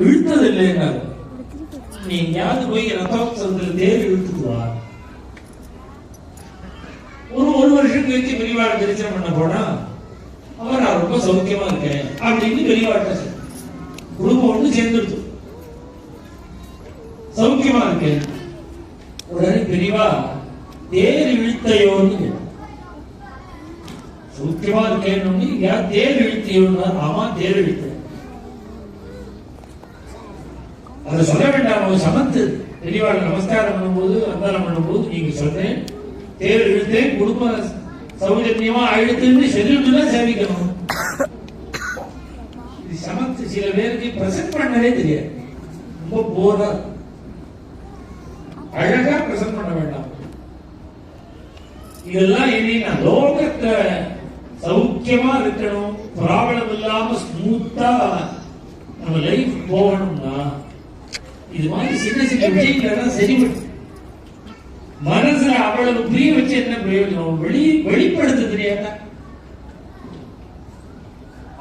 இழுத்தது இல்லைங்க நீ எங்கேயாவது போய் ரத்தோத்சவத்தில் தேர் இழுத்துக்குவா ஒரு ஒரு வருஷம் கழிச்சு பெரியவாள் தரிசனம் பண்ண போனா அவர் நான் ரொம்ப சௌக்கியமா இருக்கேன் அப்படின்னு பெரியவாட்ட குடும்பம் ஒண்ணு சேர்ந்துடுச்சு சௌக்கியமா இருக்கேன். உடனே பெரியவா தேர் இழுத்தையோன்னு சௌக்கியமா இருக்கேன்னு யார் தேர் இழுத்தையோன்னு? ஆமா தேர் இழுத்தேன். அதை சொல்ல வேண்டாம் அவர் சமத்து பெரியவாள் நமஸ்காரம் பண்ணும்போது வந்தாரம் பண்ணும்போது நீங்க சொன்னேன் தேர் இழுத்தேன் குடும்ப சௌஜன்யமா அழுத்துன்னு சொல்லிட்டு தான் சேமிக்கணும். இது சமத்து சில பேருக்கு பிரசன்ட் பண்ணவே தெரியாது. ரொம்ப போரா அழகா பிரசன்ட் பண்ண வேண்டாம். இதெல்லாம் எப்படி நான் லோகத்தை சௌக்கியமா இருக்கணும் ப்ராப்ளம் இல்லாம ஸ்மூத்தா நம்ம லைஃப் போகணும். சின்ன சின்ன விஷயங்களெல்லாம் சரிபட்டு மனசுல அவ்வளவு புரிய வச்சு என்ன பிரயோஜனம்? வெளி வெளிப்படுத்த தெரியாதா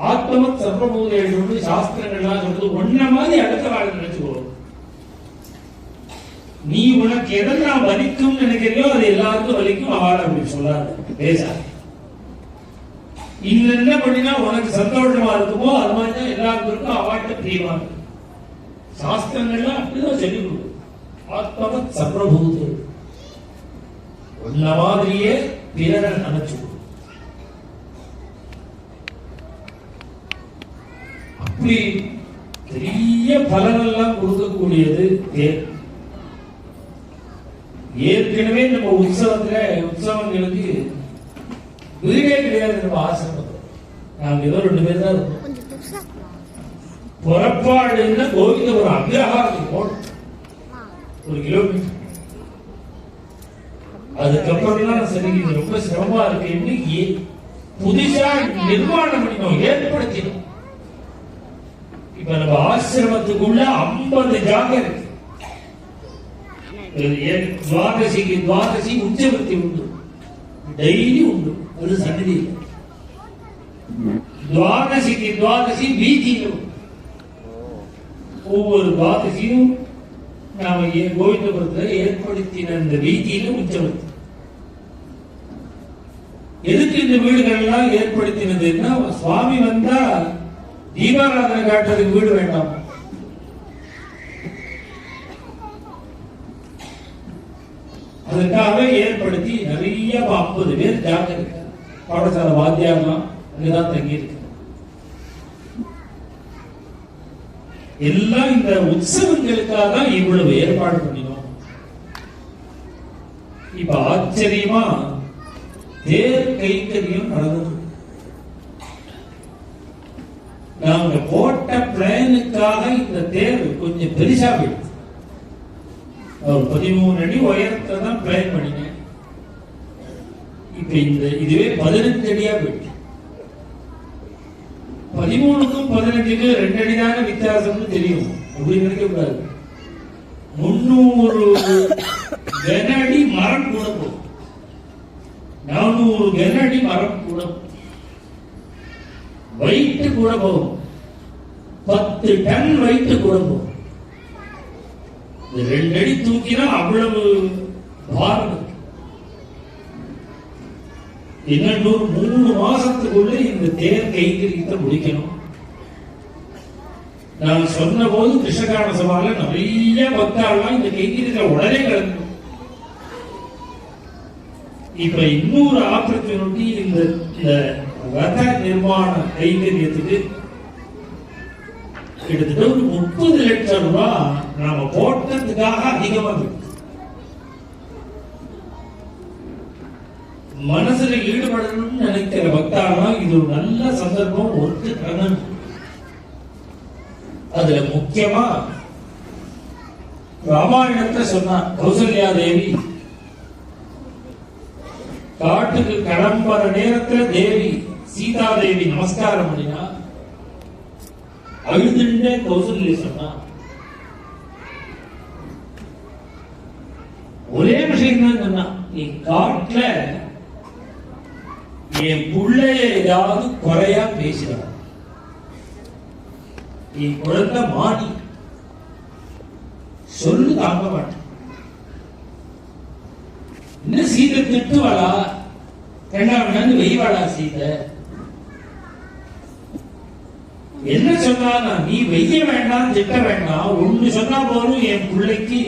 ஆத்மவத் சர்வபூதேஷு சாஸ்திரங்கள்லாம் சொல்றது ஒன்ன மாதிரி அடுத்த வாழ்க்கை நினைச்சுக்கோ. நீ உனக்கு எதெல்லாம் வலிக்கும் நினைக்கிறியோ அது எல்லாருக்கும் வலிக்கும். அவள் அப்படி சொல்லாது. பேசாது. இன்ன என்ன பண்ணினா உனக்கு சந்தோஷமா இருக்குமோ? அது மாதிரி தான் எல்லாருக்கும் அவாட்ட பிரியமா இருக்கும். சாஸ்திரங்கள்லாம் அப்படிதான் சொல்லி கொடுக்கும். ஆத்மவத் சர்வபூதே. உன்ன மாதிரியே பிறரை நினைச்சு அப்படி பெரிய பலனெல்லாம் கொடுக்கக்கூடியது தேர் ஏற்கனவே நம்ம உற்சவத்துல உற்சவங்களுக்கு வீடே கிடையாது நம்ம ஆசிரமத்தில். நாங்க ஏதோ ரெண்டு பேர் தான் இருக்கோம். புறப்பாடுன்னா கோவிந்தபுரம் அக்ரஹாரத்துக்கு போகணும் ஒரு கிலோமீட்டர் அதுக்கப்புறம் தான் சரி இது ரொம்ப சிரமமா இருக்கு. இன்னைக்கு புதுசா நிர்மாணம் பண்ணினோம் ஏற்படுத்தினோம். இப்ப நம்ம ஆசிரமத்துக்குள்ள ஐம்பது ஜாக இருக்கு துவாதசிக்கு துவாதசி உச்சபக்தி உண்டு. டெய்லி உண்டு. அது சன்னதி துவாதசிக்கு துவாதசி வீதியில உண்டு. ஒவ்வொரு துவாதசியும் நாம ஏ- கோவிந்தபுரத்துல ஏற்படுத்தின இந்த வீதியில உச்சவர்த்தி எதுக்கு இந்த வீடுகள் எல்லாம் ஏற்படுத்தினதுன்னா சுவாமி வந்தா தீபாராதனை காட்டுறதுக்கு வீடு வேண்டாம். அதுக்காக ஏற்படுத்தி நிறைய ஐம்பது பேர் ஜாக்கிரதை. பாடசாலை வாத்தியாரெல்லாம் அங்கதான் தங்கியிருக்கு இருக்கு எல்லாம் இந்த உற்சவங்களுக்காக தான் இவ்வளவு ஏற்பாடு பண்ணினோம். இப்ப ஆச்சரியமா தேர் கைத்தறியும் நடந்தது. நாங்க போட்ட பிளானுக்காக இந்த தேர் கொஞ்சம் பெருசா போயிடுச்சு. ஒரு பதிமூணு அடி உயரத்தை தான் பிளான் பண்ணினேன். இப்ப இந்த இதுவே பதினஞ்சு அடியா போயிடுச்சு. பதிமூணுக்கும் பதினஞ்சுக்கும் ரெண்டு அடி வித்தியாசம்னு தெரியும். அப்படி நினைக்க கூடாது. முன்னூறு கனடி மரம் கூட போகும் நானூறு கன மரம் கூட வயிற்று கூட போகும் பத்து டன் வயிற்று கூட போகும் ரெண்டு அடி தூக்கினா அவ்வளவு பாரம் இருக்கு. இன்னும் மூணு மாசத்துக்குள்ள இந்த தேர் கைங்கரியத்தை முடிக்கணும் நான் சொன்ன போது கிருஷ்ணகாரண சபால நிறைய பக்தாள்லாம் இந்த கைங்கரியத்தை உடனே கலந்து இப்ப இன்னொரு ஆப்பர்ச்சுனிட்டி இந்த ரத நிர்மாண கைங்கரியத்துக்கு கிட்டத்தட்ட ஒரு முப்பது லட்சம் ரூபாய் நாம போட்டதுக்காக அதிகமா இருக்கு மனசுல ஈடுபடணும்னு நினைக்கிற பக்தானா இது ஒரு நல்ல சந்தர்ப்பம் ஒத்து கணன் அதுல முக்கியமா ராமாயணத்தை சொன்னா கௌசல்யா தேவி காட்டுக்கு கிளம்புற நேரத்துல தேவி சீதா தேவி நமஸ்காரம் பண்ணினா அழுதுண்டே கௌசல்யா சொன்னா ஒரே விஷயம் தான் சொன்னா நீ காட்டுல என் பிள்ளைய ஏதாவது குறையா பேசுறான் என் குழந்தை மாடி சொல்லு தாங்க மாட்டேன். என்ன சீதை திட்டுவாளா? ரெண்டாம் வெய்வாளா சீதை? என்ன சொன்னா நீ வெய்ய வேண்டாம் திட்ட வேண்டாம். ஒண்ணு சொன்னா போதும் என் பிள்ளைக்கு.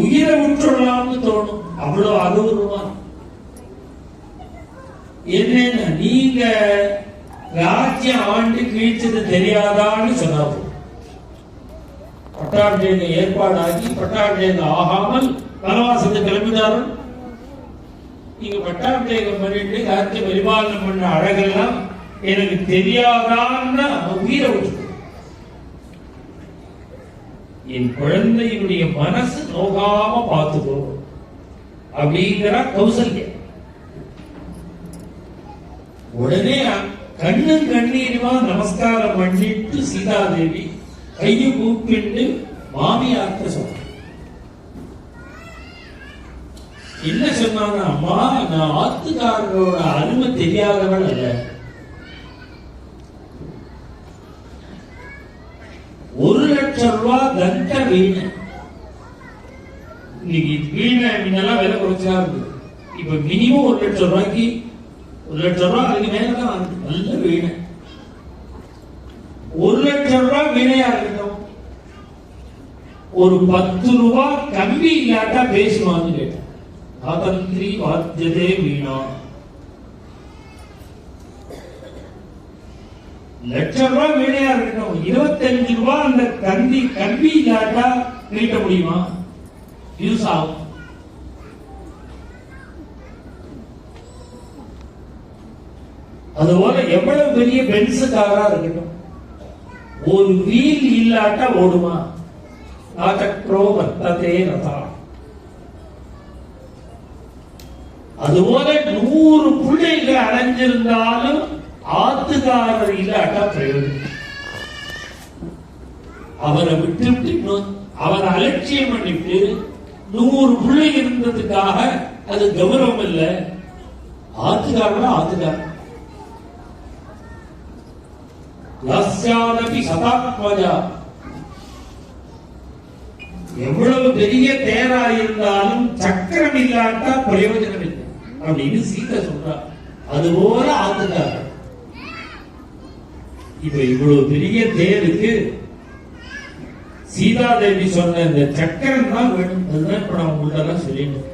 உயிரை விட்டுடலாம்னு தோணும். அவ்வளவு அருவருமா என்னன்னா? நீங்க ராஜ்ய ஆண்டு கீழ்ச்சது தெரியாதான்னு சொன்னா போதும். பட்டாபிஷேகம் ஏற்பாடாகி பட்டாபிஷேகம் ஆகாமல் வனவாசத்தை கிளம்பினாரும் நீங்க பட்டாபிஷேகம் பண்ணிட்டு ராஜ்ய பரிபாலனம் பண்ண அழகெல்லாம் எனக்கு தெரியாதான்னா உயிரை விட்டு என் குழந்தையுடைய மனசு நோகாம பார்த்துக்கோ. அப்படிங்கிற கௌசல்யா. உடனே கண்ணும் கண்ணீருமா நமஸ்காரம் பண்ணிட்டு சீதாதேவி கையை கூப்பிட்டு மாமியார்த்த சொன்ன என்ன சொன்னாங்க அம்மா நான் ஆத்துக்காரரோட அருமை தெரியாதவள் அல்ல. ஒரு லட்சம் ரூபாய் தண்ட வீணை. இன்னைக்கு வீணை முன்னெல்லாம் விலை குறைச்சா இருக்கு. இப்ப மினிமம் ஒரு லட்சம் ரூபாய்க்கு ஒரு லட்சம் ரூபாய் அதுக்கு மேல தான் நல்ல வீணை ஒரு லட்சம் ரூபாய் வீணையா இருக்கட்டும் ஒரு பத்து ரூபாய் கம்பி இல்லாட்டா பேசுவான்னு கேட்டேன். வாதந்திரி வாத்தியதே வீணா. லட்சம் ரூபாய் வீணையா இருக்கட்டும் இருபத்தஞ்சு ரூபாய் அந்த கம்பி கம்பி இல்லாட்டா நீட்ட முடியுமா? யூஸ் ஆகும். அதுபோல எவ்வளவு பெரிய பென்ஸ் காரா இருக்கட்டும். ஒரு வீல் இல்லாட்டா ஓடுமா? நாச்சக்ரோ வர்த்ததே ரதா. அதுபோல நூறு பிள்ளைகள் அடைஞ்சிருந்தாலும் ஆத்துக்காரர் இல்லாட்டா பிரயோஜனம். அவரை விட்டுவிட்டு இன்னொரு- அவரை அலட்சியம் பண்ணிட்டு நூறு பிள்ளை இருந்ததுக்காக அது கௌரவம் இல்லை. ஆத்துக்காரனா ஆத்துக்காரன். லஸ்யாதபி சதாத்மஜா எவ்வளவு பெரிய தேரா இருந்தாலும் சக்கரம் இல்லாட்டா பிரயோஜனம் இல்லை அப்படின்னு சீதை சொல்றா. அதுபோல ஆத்துக்காரர் இப்ப இவ்வளவு பெரிய தேருக்கு சீதாதேவி சொன்ன இந்த சக்கரம் தான் வேணும். அதுதான் இப்ப நான் உங்கள்ட்ட சொல்லிட்டு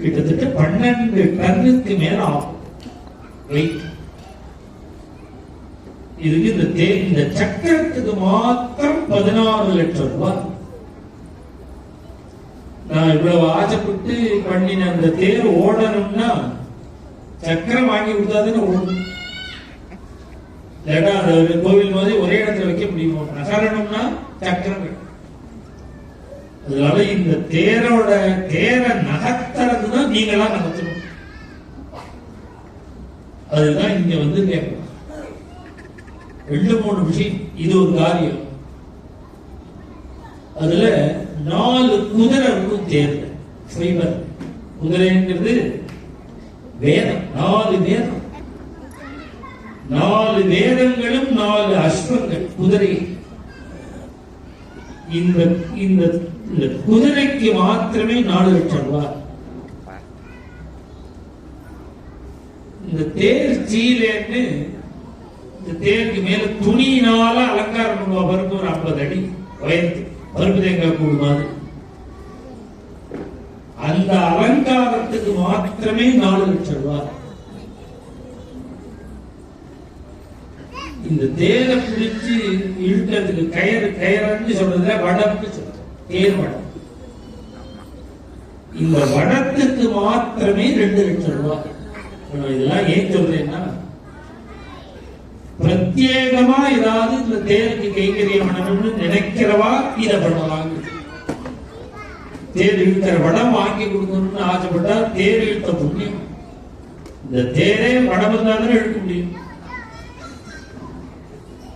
கிட்டத்தட்ட பன்னெண்டு டன்னுக்கு மேல ஆகும். இதுக்கு இந்த தே இந்த சக்கரத்துக்கு மாத்திரம் பதினாறு லட்சம் ரூபாய். நான் இவ்வளவு ஆசைப்பட்டு பண்ணின அந்த தேர் ஓடணும்னா சக்கரம் வாங்கி கொடுத்தாதுன்னு ஓடும். இல்லாட்டா அந்த ஒரு கோவில் மாதிரி ஒரே இடத்துல வைக்க முடியுமோ? நகரணும்னா சக்கரம் அதனால இந்த தேரோட தேரை நகர்த்துறது தான் நீங்களா நகர்த்தணும். அதுதான் இங்க வந்து கேட்கணும். ரெண்டு மூணு விஷயம். இது ஒரு காரியம். அதுல நாலு குதிரை இருக்கும் தேர்ல ஃபைபர் குதிரைங்கிறது வேதம். நாலு வேதம். நாலு வேதங்களும் நாலு அஸ்வங்கள் குதிரை. இந்த இந்த இந்த குதிரைக்கு மாத்திரமே நாலு லட்சம் ரூபாய் இந்த தேர் சீலேன்னு இந்த தேருக்கு மேல துணியினால அலங்காரம் பண்ணுவா பருப்பு ஒரு ஐம்பது அடி உயரத்து பருப்பு தேங்காய் கூடு மாதிரி. அந்த அலங்காரத்துக்கு மாத்திரமே நாலு லட்சம் ரூபாய். இந்த தேரை பிடிச்சு இழுக்கிறதுக்கு கயிறு கயிறுன்னு சொல்றதுல வடம்னு சொல்றோம். தேர் வடம். இந்த வடத்துக்கு மாத்திரமே ரெண்டு லட்சம் ரூபாய். இதெல்லாம் ஏன் சொல்றேன்னா பிரத்யேகமா ஏதாவது இந்த தேருக்கு கைங்கரியம் பண்ணணும்னு நினைக்கிறவா இதை பண்ணலாம் தேர் இழுக்கிற வடம் வாங்கி கொடுக்கணும்னு ஆசைப்பட்டா தேர் இழுத்த புண்ணியம். இந்த தேரே வடம் இருந்தாலும் இழுக்க முடியும்.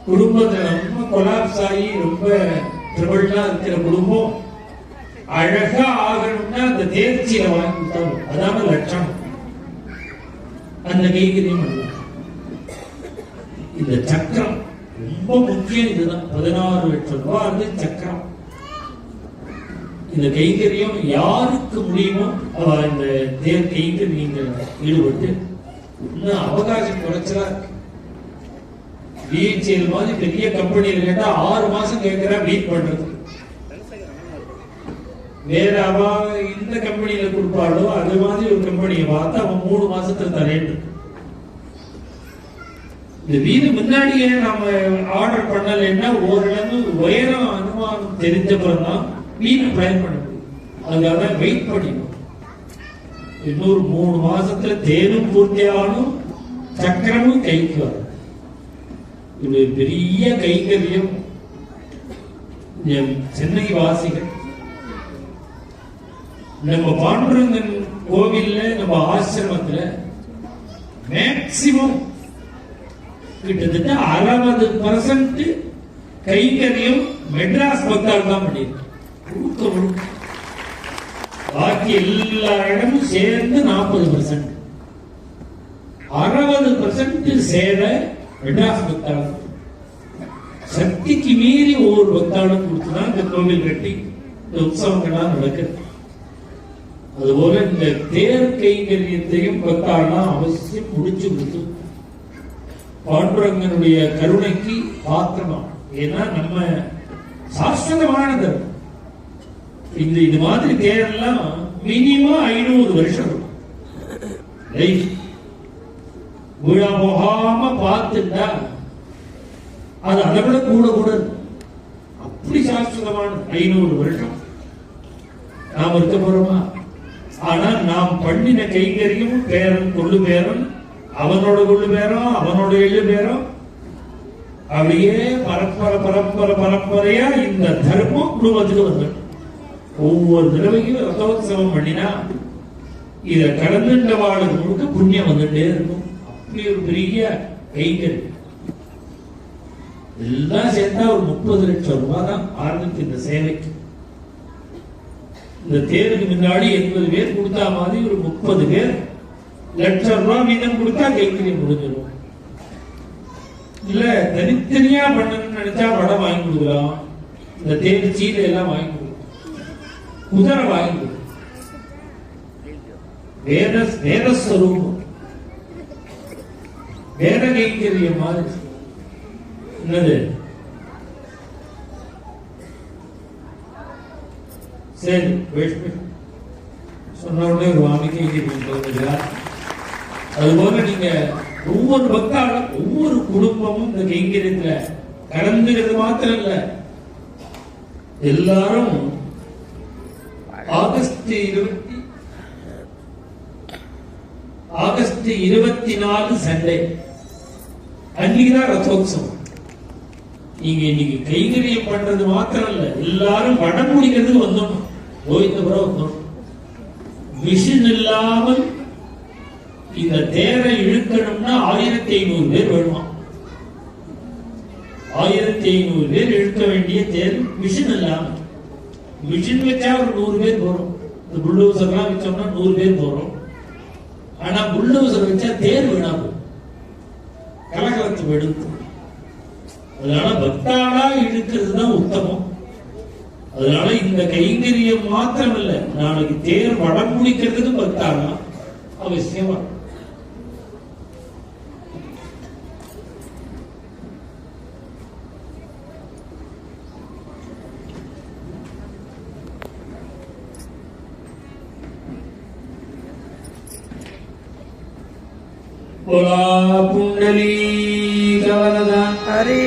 குடும்பத்துல ரொம்ப கொலாப்ஸ் ஆகி ரொம்ப ட்ரிபிள்டா இருக்கிற குடும்பம் அழகா ஆகணும்னா அந்த தேர்ச்சியை வாங்கி கொடுத்தோம் அதான லட்சம் அந்த கைங்கரியம் பண்ணலாம் இந்த சக்கரம் ரொம்ப முக்கியம் இதுதான் பதினாறு லட்சம் ரூபாய் வந்து சக்கரம். இந்த கைங்கரியம் யாருக்கு முடியுமோ அவ இந்த தேர் கைங்கரி நீங்க ஈடுபட்டு இன்னும் அவகாசம் குறைச்சலா இருக்கு. பிஹெச்எல் மாதிரி பெரிய கம்பெனியில் கேட்டா ஆறு மாசம் கேட்கிறா மீட் பண்றது வேற அவ இந்த கம்பெனியில கொடுப்பாளோ அது மாதிரி ஒரு கம்பெனியை பார்த்து அவன் மூணு மாசத்துல தரேன் இந்த வீடு முன்னாடியே நாம ஆர்டர் பண்ணலைன்னா ஓரளவு உயரம் அனுமானம் தெரிஞ்சப்புறம் தான் வீடு பிளான் பண்ண முடியும் அதுக்காக வெயிட் பண்ணிடும் இன்னொரு மூணு மாசத்துல தேனும் பூர்த்தியாகணும் சக்கரமும் கைக்கு வரும் இது பெரிய கைங்கரியம். என் சென்னை வாசிகள். நம்ம பாண்டுரங்கன் கோவில்ல நம்ம ஆசிரமத்துல மேக்சிமம் கிட்டத்தட்ட அறுபது பர்சன்ட் கைங்கரியம் மெட்ராஸ் பக்தால் தான் பண்ணியிருக்கு பாக்கி எல்லா இடமும் சேர்ந்து நாற்பது பர்சன்ட் அறுபது பர்சன்ட் சேர மெட்ராஸ் பக்தால் சக்திக்கு மீறி ஒவ்வொரு பக்தாலும் கொடுத்துதான் இந்த கோவில் கட்டி இந்த உற்சவங்கள்லாம் நடக்குது. அதுபோல இந்த தேர் கைங்கரியத்தையும் பக்தாலாம் அவசியம் முடிச்சு கொடுத்து பாண்டுரங்கனுடைய கருணைக்கு பாத்திரமா ஏன்னா நம்ம சாஸ்வதமான தர்மம் இந்த இது மாதிரி தேரெல்லாம் மினிமம் ஐநூறு வருஷம் இருக்கும். விழா போகாம பார்த்துட்டா அது அதை விட கூட கூட அப்படி சாஸ்வதமான ஐநூறு வருஷம். நாம் இருக்க போறோமா? ஆனா நாம் பண்ணின கைங்கரியம் பேரன் கொள்ளு பேரன் அவனோட கொள்ளு பேரும் அவனோட எள்ளு பேரும். அப்படியே பரப்பர பரப்பர பரம்பரையா இந்த தர்மம் குடும்பத்துக்கு வந்துடும் ஒவ்வொரு தடவையும் ரதோத்சவம் பண்ணினா இத கடந்துட்ட வாழ்களுக்கு புண்ணியம் வந்துட்டே இருக்கும். அப்படி ஒரு பெரிய கைங்கரியம் எல்லாம் சேர்ந்தா ஒரு முப்பது லட்சம் ரூபாய் தான் ஆரம்பித்து இந்த சேவைக்கு. இந்த தேர்வுக்கு முன்னாடி எண்பது பேர் கொடுத்தா மாதிரி ஒரு முப்பது பேர் லட்சம் ரூபாய் மீதம் கொடுத்தா கைங்கரியம் முடிஞ்சிடும். இல்ல தனித்தனியா பண்ணணும்னு நினைச்சா வடை வாங்கி கொடுக்கலாம். இந்த தேர் சீலை எல்லாம் வாங்கி கொடுக்கலாம். குதிரை வாங்கி கொடுக்கலாம். வேத வேதஸ்வரூபம் வேத கைங்கரியம் மாதிரி என்னது? சரி வெயிட் சொன்ன உடனே ஒரு வாமிக்கை அதுபோல நீங்க ஒவ்வொரு பக்தாலும் ஒவ்வொரு குடும்பமும் இந்த கைங்கரியத்துல கலந்துகிறது மாத்திரம் இல்ல எல்லாரும் ஆகஸ்ட் இருபத்தி ஆகஸ்ட் இருபத்தி நாலு சண்டே. அன்னைக்குதான் ரத்தோத்சவம். நீங்க இன்னைக்கு கைங்கரியம் பண்றது மாத்திரம் இல்ல எல்லாரும் வடம் முடிக்கிறதுக்கு வந்தோம். கோவிந்தபுரம் வந்தோம் மிஷின் இல்லாமல் இந்த தேரை இழுக்கணும்னா ஆயிரத்தி ஐநூறு பேர் வருவான் ஆயிரத்தி ஐநூறு பேர் இழுக்க வேண்டிய தேர் மிஷின் இல்லாம மிஷின் வச்சா ஒரு நூறு பேர் போறோம் இந்த புல்லூசர்லாம் வச்சோம்னா நூறு பேர் போறோம் ஆனா புல்லூசர் வச்சா தேர் வீணா போகும் கலகலத்து வெடுக்கும். அதனால பக்தாளா இழுக்கிறது தான் உத்தமம். அதனால இந்த கைங்கரியம் மாத்திரம் இல்ல நாளைக்கு தேர் வடம் முடிக்கிறதுக்கு பக்தாளா அவசியமா. விட்டலீ கவனதா ஹரி